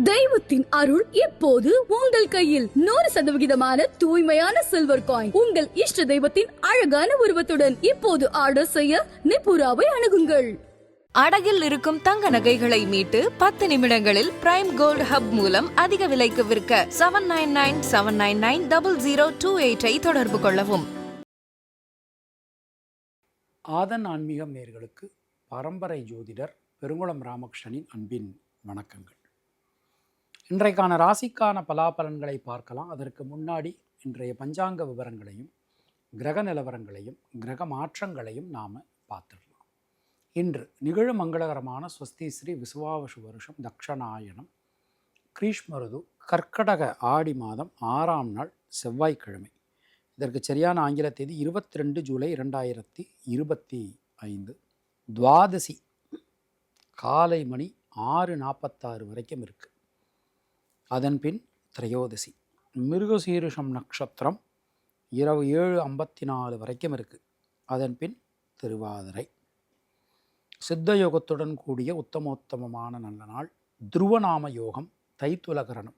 தெய்வத்தின் அருள் எப்போது உங்கள் கையில். நூறு சதவிகிதமான தூய்மையான சில்வர் காயின் உங்கள் இஷ்ட தெய்வத்தின் அழகான உருவத்துடன் இப்போது ஆர்டர் செய்ய நிபுராவை அணுகுங்கள். அடகில் இருக்கும் தங்க நகைகளை மீட்டு பத்து நிமிடங்களில் பிரைம் கோல்ட் ஹப் மூலம் அதிக விலைக்கு விற்க seven nine nine seven nine nine double zero two எயிட்டை தொடர்பு கொள்ளவும். ஆதன் ஆன்மீகம் நேர்களுக்கு பரம்பரை ஜோதிடர் பெருங்குளம் ராமகிருஷ்ணனின் அன்பின் வணக்கங்கள். இன்றைக்கான ராசிக்கான பலாபலன்களை பார்க்கலாம். அதற்கு முன்னாடி இன்றைய பஞ்சாங்க விவரங்களையும் கிரக நிலவரங்களையும் கிரக மாற்றங்களையும் நாம் பார்த்துடலாம். இன்று நிகழும் மங்களகரமான ஸ்வஸ்தி ஸ்ரீ விசுவாவசு வருஷம் தக்ஷநாயனம் கிரீஷ்மருது கர்க்கடக ஆடி மாதம் ஆறாம் நாள் செவ்வாய்க்கிழமை. இதற்கு சரியான ஆங்கில தேதி இருபத்தி ரெண்டு ஜூலை இரண்டாயிரத்தி இருபத்தி ஐந்து. துவாதசி காலை மணி ஆறு நாற்பத்தாறு வரைக்கும் இருக்குது அதன்பின் திரையோதசி. மிருகசீருஷம் நட்சத்திரம் இரவு ஏழு ஐம்பத்தி நாலு வரைக்கும் இருக்கு. அதன் பின் திருவாதிரை. சித்த யோகத்துடன் கூடிய உத்தமோத்தமமான நல்ல நாள் துருவநாம யோகம் தைத்துலகரணம்.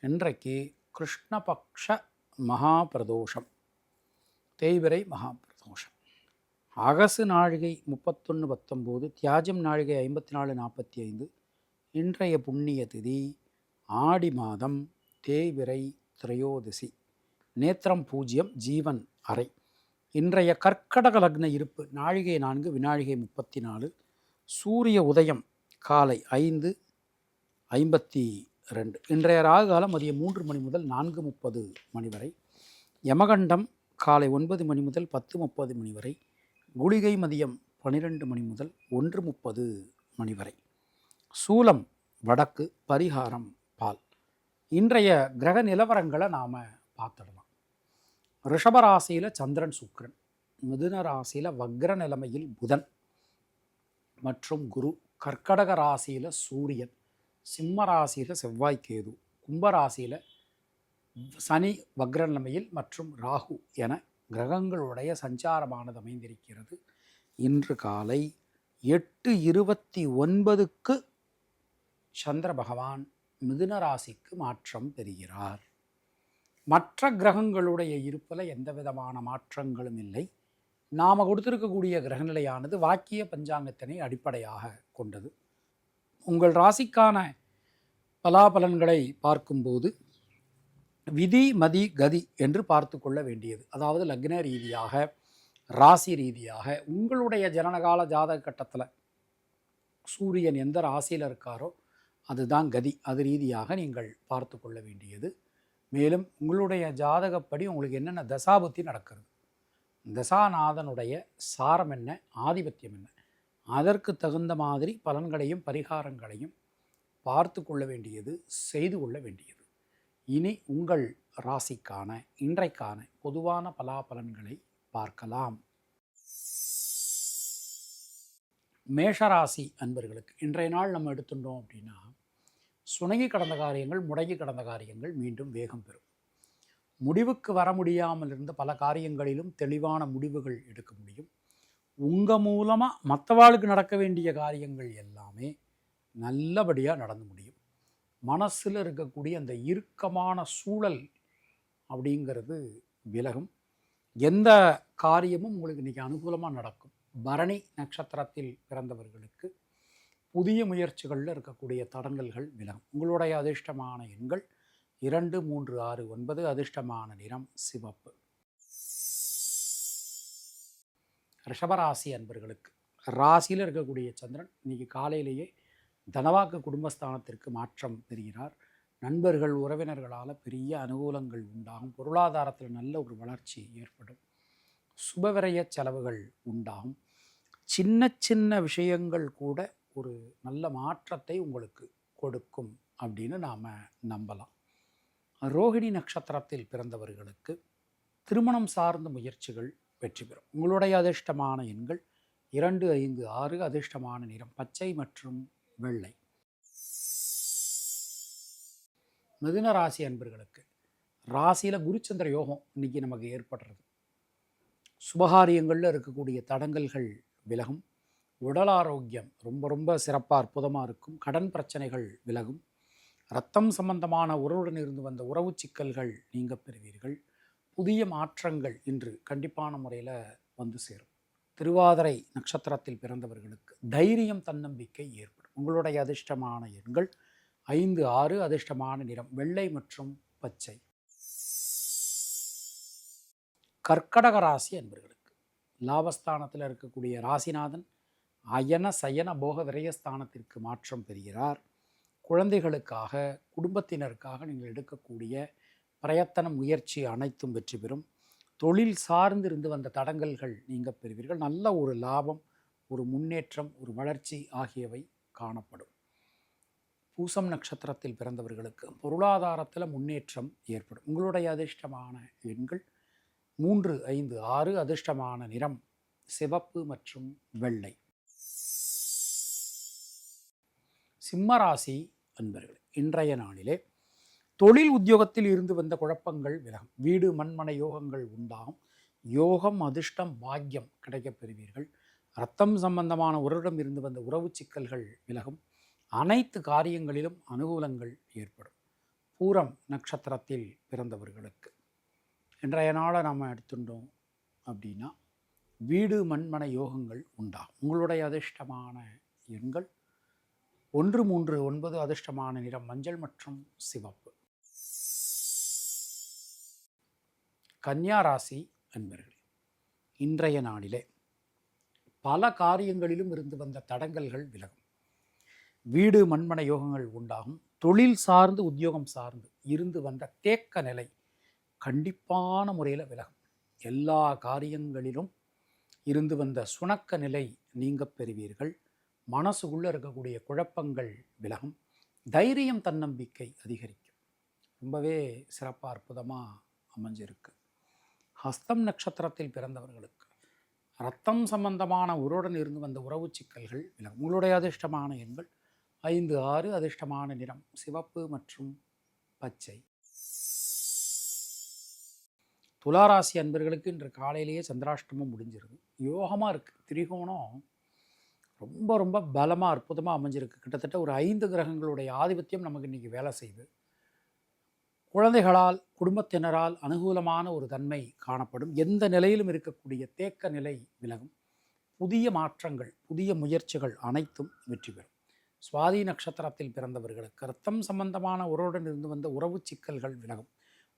இன்றைக்கு கிருஷ்ணபக்ஷ மகாபிரதோஷம். தேய்விரை மகாபிரதோஷம். அகசு நாழிகை முப்பத்தொன்று பத்தொம்போது தியாஜம் நாழிகை ஐம்பத்தி நாலு நாற்பத்தி ஐந்து இன்றைய புண்ணிய திதி ஆடி மாதம் தேய்விரை திரையோதசி. நேத்திரம் பூஜ்ஜியம் ஜீவன் அறை. இன்றைய கர்க்கடக லக்ன இருப்பு நாழிகை நான்கு வினாழிகை முப்பத்தி நாலு சூரிய உதயம் காலை ஐந்து ஐம்பத்தி ரெண்டு இன்றைய ராகு காலம் மதியம் மூன்று மணி முதல் நான்கு முப்பது மணி வரை. யமகண்டம் காலை ஒன்பது மணி முதல் பத்து முப்பது மணி வரை. குளிகை மதியம் பன்னிரெண்டு மணி முதல் ஒன்று முப்பது மணி வரை. சூலம் வடக்கு பரிகாரம் இன்றைய கிரக நிலவரங்களை நாம் பார்த்துடலாம். ரிஷபராசியில் சந்திரன் சுக்ரன் மிதுன ராசியில் வக்ர நிலைமையில் புதன் மற்றும் குரு கர்க்கடக ராசியில் சூரியன் சிம்ம ராசியில் செவ்வாய் கேது கும்ப ராசியில் சனி வக்ர நிலைமையில் மற்றும் ராகு என கிரகங்களுடைய சஞ்சாரமானது அமைந்திருக்கிறது. இன்று காலை எட்டு இருபத்தி ஒன்பதுக்கு சந்திர பகவான் மிதுன ராசிக்கு மாற்றம் பெறுகிறார். மற்ற கிரகங்களுடைய இருப்பில் எந்த விதமான மாற்றங்களும் இல்லை. நாம் கொடுத்துருக்கக்கூடிய கிரகநிலையானது வாக்கிய பஞ்சாங்கத்தினை அடிப்படையாக கொண்டது. உங்கள் ராசிக்கான பலாபலன்களை பார்க்கும்போது விதி மதி கதி என்று பார்த்து கொள்ள வேண்டியது. அதாவது லக்ன ரீதியாக ராசி ரீதியாக உங்களுடைய ஜனனகால ஜாதக கட்டத்தில் சூரியன் எந்த ராசியில் இருக்காரோ அதுதான் கதி. அது ரீதியாக நீங்கள் பார்த்து கொள்ள வேண்டியது. மேலும் உங்களுடைய ஜாதகப்படி உங்களுக்கு என்னென்ன தசாபுத்தி நடக்கிறது? தசாநாதனுடைய சாரம் என்ன? ஆதிபத்தியம் என்ன? அதற்கு தகுந்த மாதிரி பலன்களையும் பரிகாரங்களையும் பார்த்து கொள்ள வேண்டியது செய்து கொள்ள வேண்டியது. இனி உங்கள் ராசிக்கான இன்றைக்கான பொதுவான பலாபலன்களை பார்க்கலாம். மேஷராசி அன்பர்களுக்கு இன்றைய நாள் நம்ம எடுத்துட்டோம் அப்படின்னா சுணங்கி கடந்த காரியங்கள் முடங்கி கடந்த காரியங்கள் மீண்டும் வேகம் பெறும். முடிவுக்கு வர முடியாமல் இருந்த பல காரியங்களிலும் தெளிவான முடிவுகள் எடுக்க முடியும். உங்கள் மூலமாக மற்றவாளுக்கு நடக்க வேண்டிய காரியங்கள் எல்லாமே நல்லபடியாக நடந்து முடியும். மனசில் இருக்கக்கூடிய அந்த இறுக்கமான சூழல் அப்படிங்கிறது விலகும். எந்த காரியமும் உங்களுக்கு இன்றைக்கி அனுகூலமாக நடக்கும். பரணி நட்சத்திரத்தில் பிறந்தவர்களுக்கு புதிய முயற்சிகளில் இருக்கக்கூடிய தடங்கல்கள் விலகும் உங்களுடைய அதிர்ஷ்டமான எண்கள் இரண்டு மூன்று ஆறு ஒன்பது. அதிர்ஷ்டமான நிறம் சிவப்பு. ரிஷபராசி அன்பர்களுக்கு ராசியில் இருக்கக்கூடிய சந்திரன் இன்னைக்கு காலையிலேயே தனவாக்கு குடும்பஸ்தானத்திற்கு மாற்றம் பெறுகிறார். நண்பர்கள் உறவினர்களால் பெரிய அனுகூலங்கள் உண்டாகும். பொருளாதாரத்தில் நல்ல ஒரு வளர்ச்சி ஏற்படும். சுபவிரய செலவுகள் உண்டாகும். சின்ன சின்ன விஷயங்கள் கூட ஒரு நல்ல மாற்றத்தை உங்களுக்கு கொடுக்கும் அப்படின்னு நாம் நம்பலாம். ரோஹிணி நட்சத்திரத்தில் பிறந்தவர்களுக்கு திருமணம் சார்ந்த முயற்சிகள் வெற்றி பெறும். உங்களுடைய அதிர்ஷ்டமான எண்கள் இரண்டு ஐந்து ஆறு அதிர்ஷ்டமான நிறம் பச்சை மற்றும் வெள்ளை. மிதுன ராசி அன்பர்களுக்கு ராசியில் குருச்சந்திர யோகம் இன்னைக்கு நமக்கு ஏற்படுறது. சுபகாரியங்களில் இருக்கக்கூடிய தடங்கல்கள் விலகும். உடல் ஆரோக்கியம் ரொம்ப ரொம்ப சிறப்பாக அற்புதமாக இருக்கும். கடன் பிரச்சனைகள் விலகும். ரத்தம் சம்பந்தமான உறவுடன் இருந்து வந்த உறவு சிக்கல்கள் நீங்க பெறுவீர்கள். புதிய மாற்றங்கள் இன்று கண்டிப்பான முறையில் வந்து சேரும். திருவாதிரை நட்சத்திரத்தில் பிறந்தவர்களுக்கு தைரியம் தன்னம்பிக்கை ஏற்படும். உங்களுடைய அதிர்ஷ்டமான எண்கள் ஐந்து ஆறு அதிர்ஷ்டமான நிறம் வெள்ளை மற்றும் பச்சை. கர்க்கடக ராசி என்பவர்களுக்கு லாபஸ்தானத்தில் இருக்கக்கூடிய ராசிநாதன் அயன சயன போக விரயஸ்தானத்திற்கு மாற்றம் பெறுகிறார். குழந்தைகளுக்காக குடும்பத்தினருக்காக நீங்கள் எடுக்கக்கூடிய பிரயத்தன முயற்சி அனைத்தும் வெற்றி பெறும். தொழில் சார்ந்து இருந்து வந்த தடங்கல்கள் நீங்க பெறுவீர்கள். நல்ல ஒரு லாபம் ஒரு முன்னேற்றம் ஒரு வளர்ச்சி ஆகியவை காணப்படும். பூசம் நட்சத்திரத்தில் பிறந்தவர்களுக்கு பொருளாதாரத்தில் முன்னேற்றம் ஏற்படும். உங்களுடைய அதிர்ஷ்டமான எண்கள் மூன்று ஐந்து ஆறு அதிர்ஷ்டமான நிறம் சிவப்பு மற்றும் வெள்ளை. சிம்மராசி அன்பர்கள் இன்றைய நாளிலே தொழில் உத்தியோகத்தில் இருந்து வந்த குழப்பங்கள் விலகும். வீடு மண்மனை யோகங்கள் உண்டாகும். யோகம் அதிர்ஷ்டம் பாக்கியம் கிடைக்கப் பெறுவீர்கள். ரத்தம் சம்பந்தமான உறவிடம் இருந்து வந்த உறவு சிக்கல்கள் விலகும். அனைத்து காரியங்களிலும் அனுகூலங்கள் ஏற்படும். பூரம் நட்சத்திரத்தில் பிறந்தவர்களுக்கு. இன்றைய நாளை நாம் எடுத்துட்டோம் அப்படின்னா வீடு மண்மனை யோகங்கள் உண்டாகும். உங்களுடைய அதிர்ஷ்டமான எண்கள் ஒன்று மூன்று ஒன்பது அதிர்ஷ்டமான நிறம் மஞ்சள் மற்றும் சிவப்பு. கன்னியா ராசி அன்பர்களே இன்றைய நாளிலே பல காரியங்களிலும் இருந்து வந்த தடங்கல்கள் விலகும். வீடு மண்மனை யோகங்கள் உண்டாகும். தொழில் சார்ந்து உத்தியோகம் சார்ந்து இருந்து வந்த தேக்க நிலை கண்டிப்பான முறையில் விலகும். எல்லா காரியங்களிலும் இருந்து வந்த சுணக்க நிலை நீங்க பெறுவீர்கள். மனசுக்குள்ளே இருக்கக்கூடிய குழப்பங்கள் விலகும். தைரியம் தன்னம்பிக்கை அதிகரிக்கும். ரொம்பவே சிறப்பாக அற்புதமாக அமைஞ்சிருக்கு. ஹஸ்தம் நட்சத்திரத்தில் பிறந்தவர்களுக்கு ரத்தம் சம்பந்தமான உருடன் இருந்து வந்த உறவு சிக்கல்கள் விலகும். உங்களுடைய அதிர்ஷ்டமான எண்கள் ஐந்து ஆறு அதிர்ஷ்டமான நிறம் சிவப்பு மற்றும் பச்சை. துளாராசி அன்பர்களுக்கு இன்று காலையிலேயே சந்திராஷ்டமம் முடிஞ்சிருது. யோகமாக இருக்குது திரிகோணம் ரொம்ப ரொம்ப பலமாக அற்புதமாக அமைஞ்சிருக்கு. கிட்டத்தட்ட ஒரு ஐந்து கிரகங்களுடைய ஆதிபத்தியம் நமக்கு இன்றைக்கி வேலை செய்யுது. குழந்தைகளால் குடும்பத்தினரால் அனுகூலமான ஒரு தன்மை காணப்படும். எந்த நிலையிலும் இருக்கக்கூடிய தேக்க நிலை விலகும். புதிய மாற்றங்கள் புதிய முயற்சிகள் அனைத்தும் வெற்றி பெறும். சுவாதி நட்சத்திரத்தில் பிறந்தவர்களுக்கு ரத்தம் சம்பந்தமான உறவுடன் இருந்து வந்த உறவு சிக்கல்கள் விலகும்.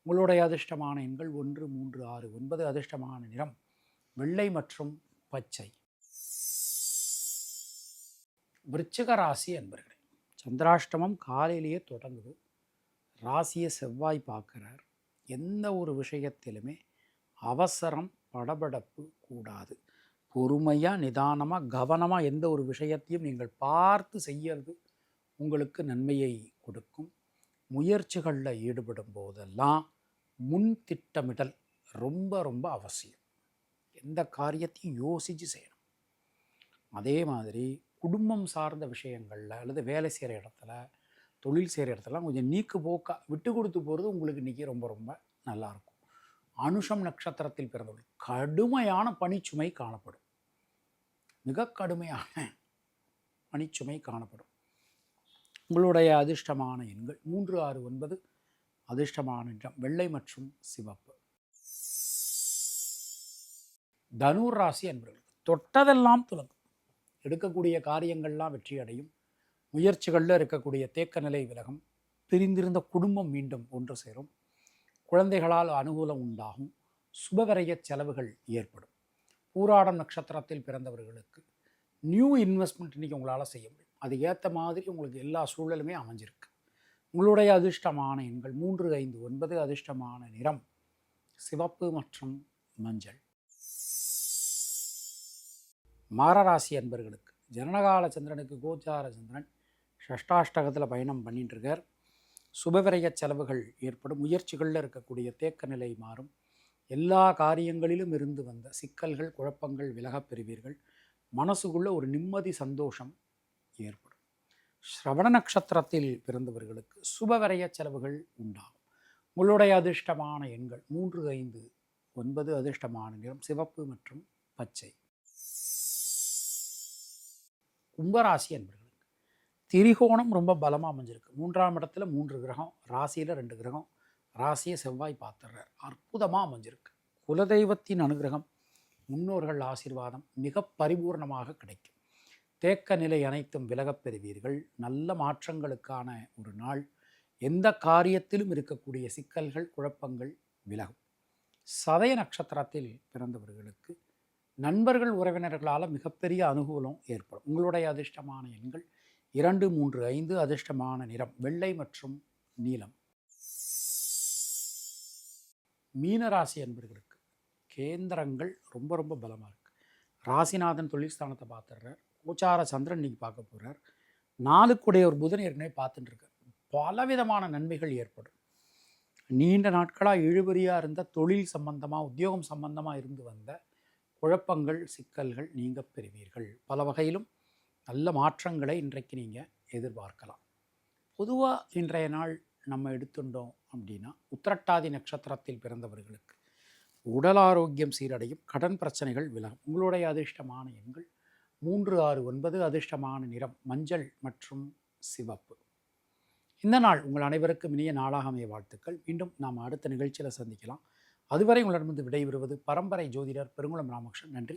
உங்களுடைய அதிர்ஷ்டமான எண்கள் ஒன்று மூன்று ஆறு ஒன்பது அதிர்ஷ்டமான நிறம் வெள்ளை மற்றும் பச்சை. விருச்சிக ராசி என்பர்களே சந்திராஷ்டமம் காலையிலேயே தொடங்குது. ராசியை செவ்வாய் பார்க்குறார். எந்த ஒரு விஷயத்திலுமே அவசரம் படபடப்பு கூடாது. பொறுமையாக நிதானமாக கவனமாக எந்த ஒரு விஷயத்தையும் நீங்கள் பார்த்து செய்யறது உங்களுக்கு நன்மையை கொடுக்கும். முயற்சிகளில் ஈடுபடும் போதெல்லாம் முன் திட்டமிடல் ரொம்ப ரொம்ப அவசியம். எந்த காரியத்தையும் யோசித்து செய்யணும். அதே மாதிரி குடும்பம் சார்ந்த விஷயங்களில் அல்லது வேலை செய்கிற இடத்துல தொழில் செய்கிற இடத்துல கொஞ்சம் நீக்கு போக்காக விட்டு கொடுத்து போகிறது உங்களுக்கு இன்றைக்கி ரொம்ப ரொம்ப நல்லாயிருக்கும் அனுஷம் நட்சத்திரத்தில் பிறந்தவர்கள் கடுமையான பனிச்சுமை காணப்படும். மிக கடுமையான பனிச்சுமை காணப்படும். உங்களுடைய அதிர்ஷ்டமான எண்கள் மூன்று ஆறு ஒன்பது அதிர்ஷ்டமான நிறம் வெள்ளை மற்றும் சிவப்பு. தனுர் ராசி என்பவர்களுக்கு தொட்டதெல்லாம் துலங்கும். எடுக்கக்கூடிய காரியங்கள்லாம் வெற்றி அடையும் முயற்சிகளில் இருக்கக்கூடிய தேக்க நிலை விலகும். பிரிந்திருந்த குடும்பம் மீண்டும் ஒன்று சேரும். குழந்தைகளால் அனுகூலம் உண்டாகும். சுபவரைய செலவுகள் ஏற்படும். பூராடம் நட்சத்திரத்தில் பிறந்தவர்களுக்கு நியூ இன்வெஸ்ட்மெண்ட் இன்றைக்கி உங்களால் செய்ய முடியும். அது ஏற்ற மாதிரி உங்களுக்கு எல்லா சூழலுமே அமைஞ்சிருக்கு. உங்களுடைய அதிர்ஷ்டமான எண்கள் மூன்று ஐந்து ஒன்பது அதிர்ஷ்டமான நிறம். சிவப்பு மற்றும் மஞ்சள். மாரராசி அன்பர்களுக்கு ஜனனகால சந்திரனுக்கு கோச்சார சந்திரன் ஷஷ்டாஷ்டகத்தில் பயணம் பண்ணிட்டுருக்கார். சுபவிரய செலவுகள் ஏற்படும் முயற்சிகளில் இருக்கக்கூடிய தேக்க நிலை மாறும். எல்லா காரியங்களிலும் இருந்து வந்த சிக்கல்கள் குழப்பங்கள் விலகப் பெறுவீர்கள். மனசுக்குள்ள ஒரு நிம்மதி சந்தோஷம் ஏற்படும். ஸ்ரவண நட்சத்திரத்தில் பிறந்தவர்களுக்கு சுபவிரய செலவுகள் உண்டாகும். உங்களுடைய அதிர்ஷ்டமான எண்கள் மூன்று ஐந்து ஒன்பது அதிர்ஷ்டமான நிறம் சிவப்பு மற்றும் பச்சை. கும்பராசி என்பவர்களுக்கு திரிகோணம் ரொம்ப பலமாக அமைஞ்சிருக்கு. மூன்றாம் இடத்துல மூன்று கிரகம் ராசியில் ரெண்டு கிரகம். ராசியை செவ்வாய் பார்த்துடுறார். அற்புதமாக அமைஞ்சிருக்கு. குலதெய்வத்தின் அனுகிரகம் முன்னோர்கள் ஆசீர்வாதம் மிக பரிபூர்ணமாக கிடைக்கும். தேக்க நிலை அனைத்தும் விலகப் பெறுவீர்கள். நல்ல மாற்றங்களுக்கான ஒரு நாள். எந்த காரியத்திலும் இருக்கக்கூடிய சிக்கல்கள் குழப்பங்கள் விலகும். சதய நட்சத்திரத்தில் பிறந்தவர்களுக்கு நண்பர்கள் உறவினர்களால் மிகப்பெரிய அனுகூலம் ஏற்படும். உங்களுடைய அதிர்ஷ்டமான எண்கள் இரண்டு மூன்று ஐந்து அதிர்ஷ்டமான நிறம் வெள்ளை மற்றும் நீலம். மீனராசி என்பவர்களுக்கு கேந்திரங்கள் ரொம்ப ரொம்ப பலமாக இருக்குது ராசிநாதன் தொழில் ஸ்தானத்தை பார்த்துடுறார். கோச்சார சந்திரன் இன்னைக்கு பார்க்க போகிறார் நாளுக்குடைய ஒரு புதன் ஏற்கனவே பார்த்துட்டு இருக்கார். பலவிதமான நன்மைகள் ஏற்படும். நீண்ட நாட்களாக இழுபறியாக இருந்த தொழில் சம்பந்தமாக உத்தியோகம் சம்பந்தமாக இருந்து வந்த குழப்பங்கள் சிக்கல்கள் நீங்க பெறுவீர்கள். பல வகையிலும் நல்ல மாற்றங்களை இன்றைக்கு நீங்கள் எதிர்பார்க்கலாம். பொதுவாக இன்றைய நாள் நம்ம எடுத்துட்டோம் அப்படின்னா உத்திரட்டாதி நட்சத்திரத்தில் பிறந்தவர்களுக்கு உடல் ஆரோக்கியம் சீரடையும் கடன் பிரச்சனைகள் விலகும். உங்களுடைய அதிர்ஷ்டமான எண்கள் மூன்று ஆறு ஒன்பது அதிர்ஷ்டமான நிறம் மஞ்சள் மற்றும் சிவப்பு. இந்த நாள் உங்கள் அனைவருக்கும் இனிய நாளாக அமைய வாழ்த்துக்கள். மீண்டும் நாம் அடுத்த நிகழ்ச்சியில் சந்திக்கலாம். அதுவரை உங்களிடமிருந்து விடைபெறுவது பரம்பரை ஜோதிடர் பெருங்குளம் ராமகிருஷ்ணன். நன்றி.